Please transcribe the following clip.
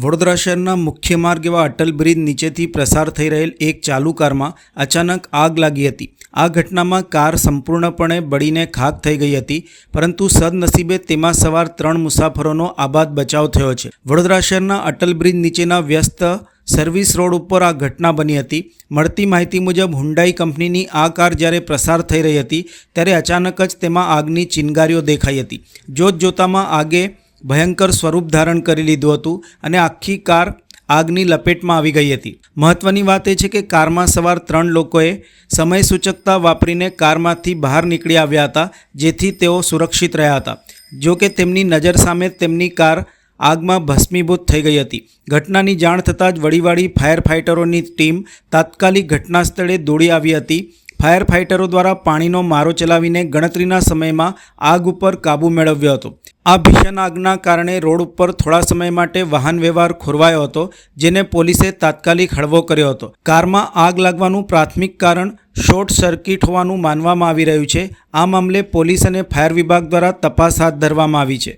વડોદરા શહેરના મુખ્ય માર્ગ એવા અટલ બ્રિજ નીચેથી પ્રસાર થઈ રહેલ એક ચાલુ કારમાં અચાનક આગ લાગી હતી. આ ઘટનામાં કાર સંપૂર્ણપણે બળીને ખાક થઈ ગઈ હતી, પરંતુ સદનસીબે તેમાં સવાર ત્રણ મુસાફરોનો આબાદ બચાવ થયો છે. વડોદરા શહેરના અટલ બ્રિજ નીચેના વ્યસ્ત સર્વિસ રોડ ઉપર આ ઘટના બની હતી. મળતી માહિતી મુજબ, હુન્ડાઈ કંપનીની આ કાર જ્યારે પ્રસાર થઈ રહી હતી, ત્યારે અચાનક જ તેમાં આગની ચિનગારીઓ દેખાઈ હતી. જોત જોતામાં આગે ભયંકર સ્વરૂપ ધારણ કરી લીધું હતું અને આખી કાર આગની લપેટમાં આવી ગઈ હતી. મહત્વની વાત એ છે કે કારમાં સવાર ત્રણ લોકોએ સમય સૂચકતા વાપરીને કારમાંથી બહાર નીકળી આવ્યા હતા, જેથી તેઓ સુરક્ષિત રહ્યા હતા. જો કે તેમની નજર સામે તેમની કાર આગમાં ભસ્મીભૂત થઈ ગઈ હતી. ઘટનાની જાણ થતાં જ વળીવાળી ફાયર ફાઇટરોની ટીમ તાત્કાલિક ઘટના સ્થળે દોડી આવી હતી. ફાયર ફાઇટરો દ્વારા પાણીનો મારો ચલાવીને ગણતરીના સમયમાં આગ ઉપર કાબૂ મેળવ્યો હતો. આ ભીષણ આગના કારણે રોડ ઉપર થોડા સમય માટે વાહન વ્યવહાર ખોરવાયો હતો, જેને પોલીસે તાત્કાલિક હળવો કર્યો હતો. કારમાં આગ લાગવાનું પ્રાથમિક કારણ શોર્ટ સર્કિટ હોવાનું માનવામાં આવી રહ્યું છે. આ મામલે પોલીસ અને ફાયર વિભાગ દ્વારા તપાસ હાથ ધરવામાં આવી છે.